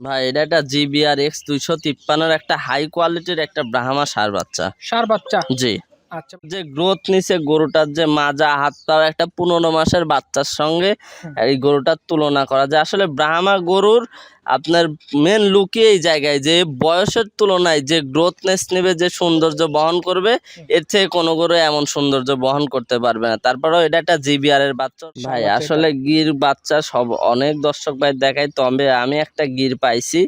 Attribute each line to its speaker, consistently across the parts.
Speaker 1: ভাই এটা একটা জিবিআর এক্স দুইশো তিপ্পান্নর একটা হাই কোয়ালিটির একটা ব্রাহ্মা সার বাচ্চা।
Speaker 2: সার বাচ্চা?
Speaker 1: জি।
Speaker 2: আচ্ছা।
Speaker 1: যে গ্রোথ নিছে গরুটার যে মাজা হাত পা একটা পনেরো মাসের বাচ্চার সঙ্গে এই গরুটার তুলনা করা যায়। আসলে ব্রাহ্মা গরুর আপনার মেন লুকি এই জায়গায় যে বয়সের তুলনায় যে গ্রোথনেস নেবে যে সৌন্দর্য বহন করবে এর থেকে কোনো গরু এমন সৌন্দর্য বহন করতে পারবে না। তারপরেও এটা একটা জিবিআর এর বাচ্চা ভাই আসলে গির বাচ্চা সব অনেক দর্শক ভাই দেখায় তবে আমি একটা গির পাইছি।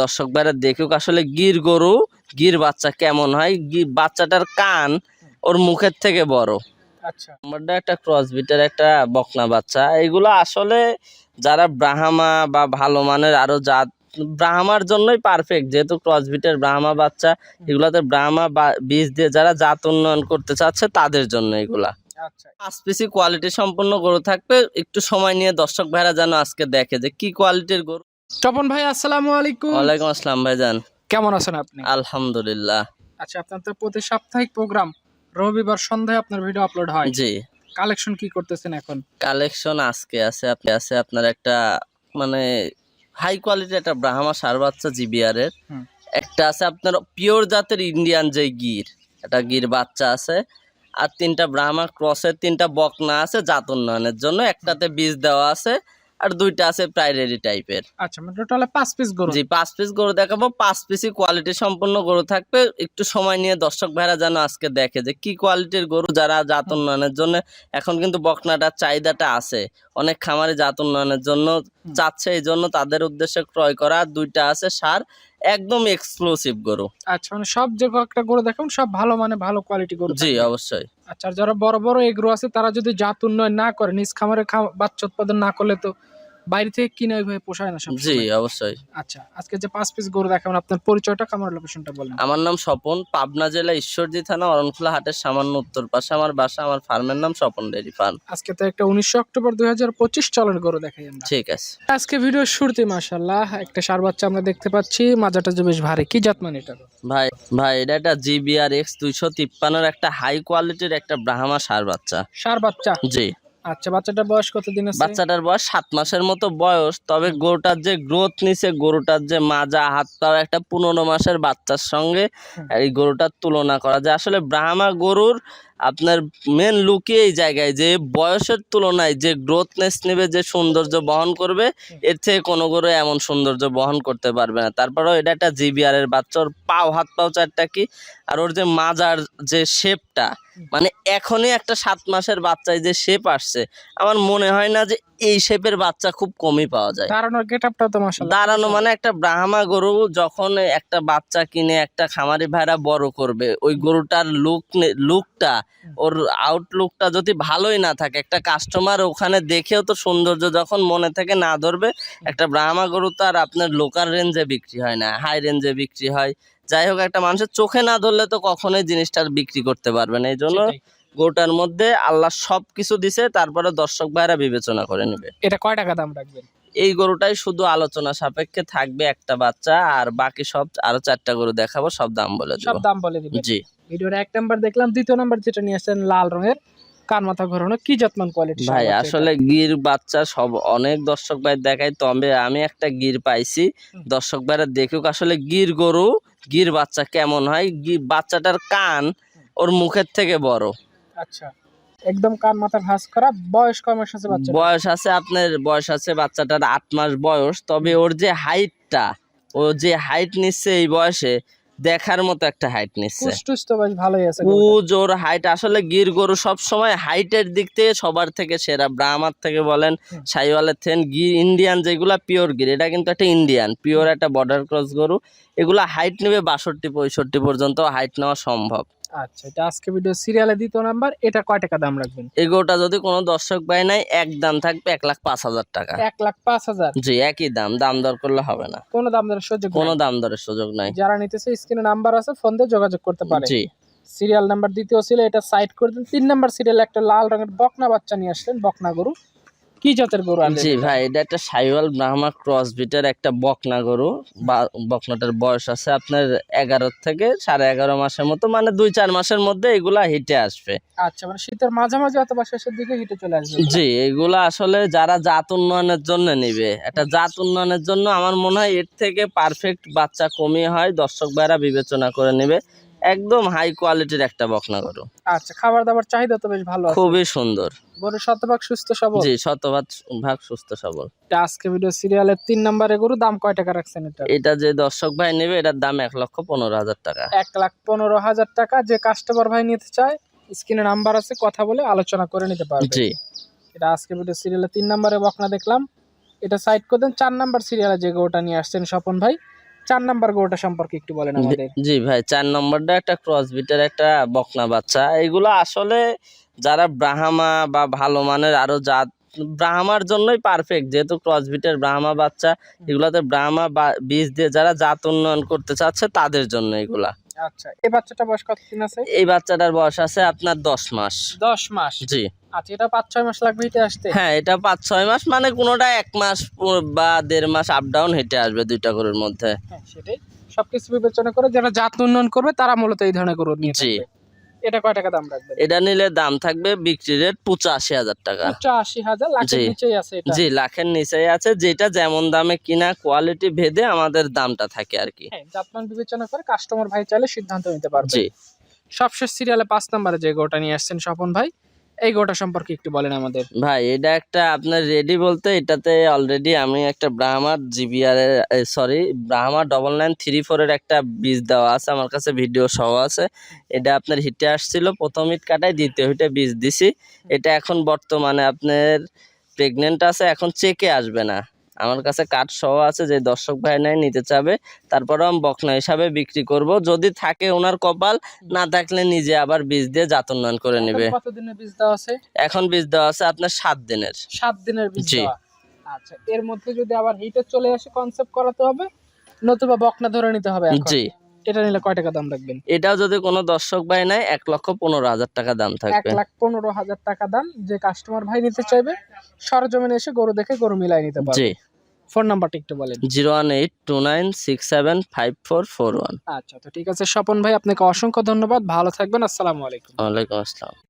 Speaker 1: দর্শক ভাইরা দেখুক আসলে গির গরু গির বাচ্চা কেমন হয়। গির বাচ্চাটার কান ওর মুখের থেকে বড়।
Speaker 2: আচ্ছা।
Speaker 1: আমারটা একটা ক্রসবিটের একটা বকনা বাচ্চা। এগুলো আসলে যারা ব্রাহ্মা বা ভালো মানের আরও জাত ব্রাহ্মার জন্যই পারফেক্ট যেহেতু ক্রসবিটের ব্রাহ্মা বাচ্চা এগুলাতে ব্রাহ্মা বা বীজ দিয়ে যারা জাত উন্নয়ন করতে চাচ্ছে তাদের জন্য এগুলা।
Speaker 2: আচ্ছা।
Speaker 1: পাঁচ পিসি কোয়ালিটি সম্পন্ন গরু থাকবে একটু সময় নিয়ে দর্শক ভাইরা যেন আজকে দেখে যে কি কোয়ালিটির গরু।
Speaker 2: তপন ভাই আসসালামু আলাইকুম।
Speaker 1: ওয়ালাইকুম আসসালাম ভাইজান।
Speaker 2: কেমন আছেন আপনি?
Speaker 1: আলহামদুলিল্লাহ।
Speaker 2: আচ্ছা আপনার তো প্রতি সাপ্তাহিক প্রোগ্রাম রবিবার সন্ধ্যায় আপনার ভিডিও আপলোড হয়।
Speaker 1: জি।
Speaker 2: কালেকশন কি করতেছেন এখন?
Speaker 1: কালেকশন আজকে আছে আপনি আছে আপনার একটা মানে হাই কোয়ালিটির একটা ব্রাহ্মা সার বাচ্চা জিবিআর এর একটা আছে আপনার পিওর জাতের ইন্ডিয়ান যে গির একটা গির বাচ্চা আছে। আর তিনটা ব্রাহ্মা ক্রসের তিনটা বকনা আছে জাত উন্নয়নের জন্য। একটাতে বীজ দেওয়া আছে। আর দুইটা আছে প্রাইমারি টাইপের।
Speaker 2: আচ্ছা মানে টোটাল পাঁচ পিস গরু।
Speaker 1: জি পাঁচ পিস গরু দেখাবো। পাঁচ পিসই কোয়ালিটি সম্পন্ন গরু থাকবে। একটু সময় নিয়ে দর্শক ভাইরা যেন আজকে দেখে যে কি কোয়ালিটির গরু যারা জাত উন্নয়নের জন্য এখন কিন্তু বকনাটার চাহিদাটা আছে। অনেক খামারে জাত উন্নয়নের জন্য চাচ্ছে এই জন্য তাদের উদ্দেশ্যে ক্রয় করা দুইটা আছে সার। একদম এক্সক্লুসিভ গরু।
Speaker 2: আচ্ছা মানে সব যে কয়েকটা গরু দেখুন সব ভালো মানে ভালো কোয়ালিটি গরু
Speaker 1: জি অবশ্যই।
Speaker 2: আচ্ছা যারা বড় বড় এগ্রো আছে তারা যদি জাত উন্নয়ন না করে নিজ খামারে বাচ্চা উৎপাদন না করলে তো বাইরে থেকে কিনে ওইভাবে পোষায় না
Speaker 1: জি অবশ্যই।
Speaker 2: আচ্ছা আজকে যে পাঁচ পিস গরু দেখাবেন আপনার পরিচয়টা খামার লোকেশনটা বলেন।
Speaker 1: আমার নাম স্বপন পাবনা জেলা ঈশ্বরদী থানা অরণখোলা হাটের সামান্য উত্তর পাশে। আমার বাসা আমার ফার্মের নাম স্বপন ডেরি ফার্ম।
Speaker 2: আজকে তো একটা উনিশশো অক্টোবর দুই হাজার পঁচিশ চলের গরু দেখাই আমরা।
Speaker 1: ঠিক আছে।
Speaker 2: আজকে ভিডিও শুরুতে মাশাল্লাহ একটা সার বাচ্চা আমরা দেখতে পাচ্ছি। মাজাটা যে বেশ ভারী কি জাত মানে এটা?
Speaker 1: ভাই ভাই এটা একটা জিবিআর এক্স দুইশো তিপ্পান্নর একটা হাই কোয়ালিটির একটা ব্রাহ্মা সার বাচ্চা।
Speaker 2: সার বাচ্চা?
Speaker 1: জি।
Speaker 2: আচ্ছা বাচ্চাটার বয়স কতদিন আছে?
Speaker 1: বাচ্চাটার বয়স সাত মাসের মতো বয়স তবে গরুটার যে গ্রোথ নিছে গরুটার যে মাজা হাত পাও একটা পনেরো মাসের বাচ্চার সঙ্গে এই গরুটার তুলনা করা যায়। আসলে ব্রাহ্মা গরুর আপনার মেন লুকি এই জায়গায় যে বয়সের তুলনায় যে গ্রোথনেস নেবে, যে সৌন্দর্য বহন করবে, এর থেকে কোনো করে এমন সৌন্দর্য বহন করতে পারবে না। তারপরেও এটা একটা জিবিআর এর বাচ্চার পাও, হাত পাও চারটা কি? আর ওর যে মাজার যে শেপটা মানে এখনই একটা সাত মাসের বাচ্চায় যে শেপ আসছে, আমার মনে হয় না যে এই শেপের বাচ্চা খুব কমই পাওয়া যায়।
Speaker 2: দাঁড়ানোর গেট আপটা তো মাশাল্লাহ
Speaker 1: দাঁড়ানো মানে একটা ব্রাহ্মা গরু যখন একটা বাচ্চা কিনে একটা খামারি ভাইরা বড় করবে ওই গরুটার লুক লুকটা ওর আউটলুকটা যদি ভালোই না থাকে একটা কাস্টমার ওখানে দেখেও তো সৌন্দর্য যখন মনে থেকে না ধরবে একটা ব্রাহ্মা গরু তো আর আপনার লোকাল রেঞ্জে বিক্রি হয় না হাই রেঞ্জে বিক্রি হয়। যাই হোক একটা মানুষের চোখে না ধরলে তো কখনোই জিনিসটা বিক্রি করতে পারবে না এই জন্য গরুটার মধ্যে আল্লাহ সব কিছু দিছে তারপরে দর্শক ভাইরা বিবেচনা করে নেবে।
Speaker 2: এটা কয় টাকা দাম রাখবেন?
Speaker 1: এই গরুটাই শুধু আলোচনা সাপেক্ষে থাকবে একটা বাচ্চা আর বাকি সব আরও চারটা গরু দেখাবো সব দাম বলে
Speaker 2: সব দাম বলে দিবেন।
Speaker 1: জি।
Speaker 2: ভিডিওর এক নাম্বার দেখলাম দ্বিতীয় নাম্বার যেটা নিয়ে আসছেন লাল রঙের কান মাথা ঘোরানো কি যত্মান কোয়ালিটি
Speaker 1: ভাই আসলে গির বাচ্চা সব অনেক দর্শক ভাই দেখায় তবে আমি একটা গির পাইছি দর্শক ভাইরা দেখুক আসলে গির গরু গির বাচ্চা কেমন হয় বাচ্চাটার কান ওর মুখের থেকে বড়।
Speaker 2: আচ্ছা। একদম কান মাথা ভাঁজ করা বয়স কয় মাস আছে বাচ্চা
Speaker 1: বয়স আছে আপনার বয়স আছে বাচ্চাটার আট মাস বয়স তবে ওর যে হাইটটা ও যে হাইট নিচ্ছে এই বয়সে দেখার মতো একটা হাইট নিচ্ছে।
Speaker 2: ভালোই আছে।
Speaker 1: উজ হাইট আসলে গির গরু সব সময় হাইটের দিক থেকে সবার থেকে সেরা। ব্রাহ্মার থেকে বলেন। সাইওয়ালের থেন গির ইন্ডিয়ান যেগুলা পিওর গির এটা কিন্তু একটা ইন্ডিয়ান পিওর একটা বর্ডার ক্রস গরু। এগুলা হাইট নেবে বাষট্টি পঁয়ষট্টি পর্যন্ত হাইট নেওয়া সম্ভব।
Speaker 2: আচ্ছা এটা আজকে ভিডিও সিরিয়ালে দ্বিতীয় নাম্বার এটা কয় টাকা দাম রাখবেন?
Speaker 1: এই গরুটা যদি কোনো দর্শক পায় নাই এক দাম থাকবে এক লাখ পাঁচ হাজার টাকা।
Speaker 2: এক লাখ পাঁচ হাজার?
Speaker 1: জি একই দাম দাম দর করলে হবে না।
Speaker 2: কোনো দাম দরের সুযোগ
Speaker 1: কোনো দাম দরের সুযোগ নাই।
Speaker 2: যারা নিতেছে স্ক্রিনে নাম্বার আছে ফোন দিয়ে যোগাযোগ করতে পারে।
Speaker 1: জি।
Speaker 2: সিরিয়াল নাম্বার দ্বিতীয় ছিল এটা সাইড করে দিন। তিন নাম্বার সিরিয়াল একটা লাল রঙের বকনা বাচ্চা নিয়ে আসলেন বকনা গরু। কি জাতের গরু
Speaker 1: জি ভাই এটা একটা সাইওয়াল ব্রাহ্মা ক্রস বিটের একটা বকনা গরু। বা বকনাটার বয়স আছে আপনার এগারো থেকে সাড়ে এগারো মাসের মতো মানে দুই চার মাসের মধ্যে এগুলা হিটে আসবে।
Speaker 2: আচ্ছা মানে শীতের মাঝামাঝি অথবা শেষের দিকে হিটে চলে আসবে।
Speaker 1: জি এগুলা আসলে যারা জাত উন্নয়নের জন্য নিবে একটা জাত উন্নয়নের জন্য আমার মনে হয় এর থেকে পারফেক্ট বাচ্চা কমিয়ে হয় দর্শক ভাইরা বিবেচনা করে নেবে। একদম হাই কোয়ালিটির একটা বকনা গরু।
Speaker 2: আচ্ছা খাবার দাবার চাহিদা তো বেশ ভালো
Speaker 1: খুবই সুন্দর।
Speaker 2: গরু শতভাগ সুস্থ সবল?
Speaker 1: জি শতভাগ ভাগ সুস্থ সবল।
Speaker 2: এটা আজকে ভিডিও সিরিয়ালের তিন নম্বরে গরু দাম কয় টাকা রাখছেন এটা?
Speaker 1: এটা যে দর্শক ভাই নেবে এটার দাম এক লক্ষ পনেরো হাজার টাকা।
Speaker 2: এক লাখ পনেরো হাজার টাকা যে কাস্টমার ভাই নিতে চায় স্ক্রিনে নাম্বার আছে কথা বলে আলোচনা করে নিতে পারবে।
Speaker 1: জি।
Speaker 2: এটা আজকে ভিডিও সিরিয়ালে তিন নম্বরে বকনা দেখলাম। এটা সাইড করে দেন চার নাম্বার সিরিয়ালে যে গরুটা নিয়ে আসছেন স্বপন ভাই। চার নাম্বার গরুটা সম্পর্কে একটু বলেন আমাদের।
Speaker 1: জি ভাই চার নম্বরটা একটা ক্রস বিটের একটা বকনা বাচ্চা। এগুলো আসলে যারা ব্রাহ্মা বা ভালো মানের আরও জাত ব্রাহ্মার জন্যই পারফেক্ট যেহেতু ক্রস বিটের ব্রাহ্মা বাচ্চা এগুলাতে ব্রাহ্মা বা বীজ দিয়ে যারা জাত উন্নয়ন করতে চাচ্ছে তাদের জন্য এগুলা।
Speaker 2: আচ্ছা এই বাচ্চাটা বয়স কতদিন আছে?
Speaker 1: এই বাচ্চাটার বয়স আছে আপনার দশ মাস।
Speaker 2: দশ মাস?
Speaker 1: জি।
Speaker 2: আচ্ছা এটা পাঁচ ছয় মাস লাগবে হেঁটে আসতে?
Speaker 1: হ্যাঁ এটা পাঁচ ছয় মাস মানে কোনোটা এক মাস বা দেড় মাস আপ ডাউন হেঁটে আসবে দুইটা গরুর মধ্যে।
Speaker 2: হ্যাঁ সেটাই। সবকিছু বিবেচনা করে যারা জাত উন্নয়ন করবে তারা মূলত এই ধরনের গরু নিয়ে এটা কয় টাকা দাম
Speaker 1: এটা নিলে দাম থাকবে বিক্রি রেট পঁচাশি হাজার টাকা।
Speaker 2: পঁচাশি হাজার লাখের নিচেই আছে এটা।
Speaker 1: জি লাখের নিচেই আছে। যেটা যেমন দামে কিনা কোয়ালিটি ভেদে আমাদের দামটা থাকে আর কি।
Speaker 2: হ্যাঁ জাতমান বিবেচনা করে কাস্টমার ভাই চাইলে সিদ্ধান্ত নিতে পারবে
Speaker 1: জি।
Speaker 2: সবশেষ সিরিয়ালে পাঁচ নম্বরে যে গোটা নিয়ে আসছেন স্বপন ভাই এই গোটা সম্পর্কে একটু বলেন আমাদের।
Speaker 1: ভাই, এটা একটা আপনার রেডি বলতে এটাতে অলরেডি আমি একটা ব্রাহ্মার জিবিআর এর সরি ব্রাহ্মার ডবল নাইন থ্রি ফোরের একটা বীজ দেওয়া আছে, আমার কাছে ভিডিও সহ আছে। এটা আপনার হিটে আসছিল, প্রথম হিট কাটায় দ্বিতীয় হিটে বীজ দিছি। এটা এখন বর্তমানে আপনার প্রেগনেন্ট আছে, এখন চেকে আসবে না। আমার কাছে কাঠ সহ আছে যে দর্শক ভাই নাই নিতে চাবে। তারপরে আমি বকনা হিসাবে বিক্রি করব। যদি থাকে ওনার কপাল না থাকলে নিজে আবার বীজ দিয়ে জাত উন্নয়ন করে নেবে।
Speaker 2: কতদিনের বীজ দেওয়া আছে?
Speaker 1: এখন বীজ দেওয়া আছে আপনার সাত দিনের।
Speaker 2: সাত দিনের বীজ
Speaker 1: জি।
Speaker 2: আচ্ছা এর মধ্যে যদি আবার হিটে চলে আসে কনসেপ্ট করাতে হবে নতুবা বকনা ধরে নিতে হবে
Speaker 1: জি।
Speaker 2: এটা নিলে কয় টাকা দাম রাখবেন?
Speaker 1: এটাও যদি কোনো দর্শক ভাই নাই এক লক্ষ পনেরো হাজার টাকা দাম
Speaker 2: এক
Speaker 1: থাকবে
Speaker 2: লাখ পনেরো হাজার টাকা দাম যে কাস্টমার ভাই নিতে চাইবে সরজমিনে এসে গরু দেখে গরু মিলাই নিতে পারবে।
Speaker 1: জি।
Speaker 2: ফোন নাম্বারটা একটু বলেন।
Speaker 1: Zero one eight two nine six seven five four four one.
Speaker 2: আচ্ছা তো ঠিক আছে স্বপন ভাই আপনাকে অসংখ্য ধন্যবাদ। ভালো থাকবেন আসসালামু আলাইকুম।
Speaker 1: ওয়ালাইকুম আসসালাম।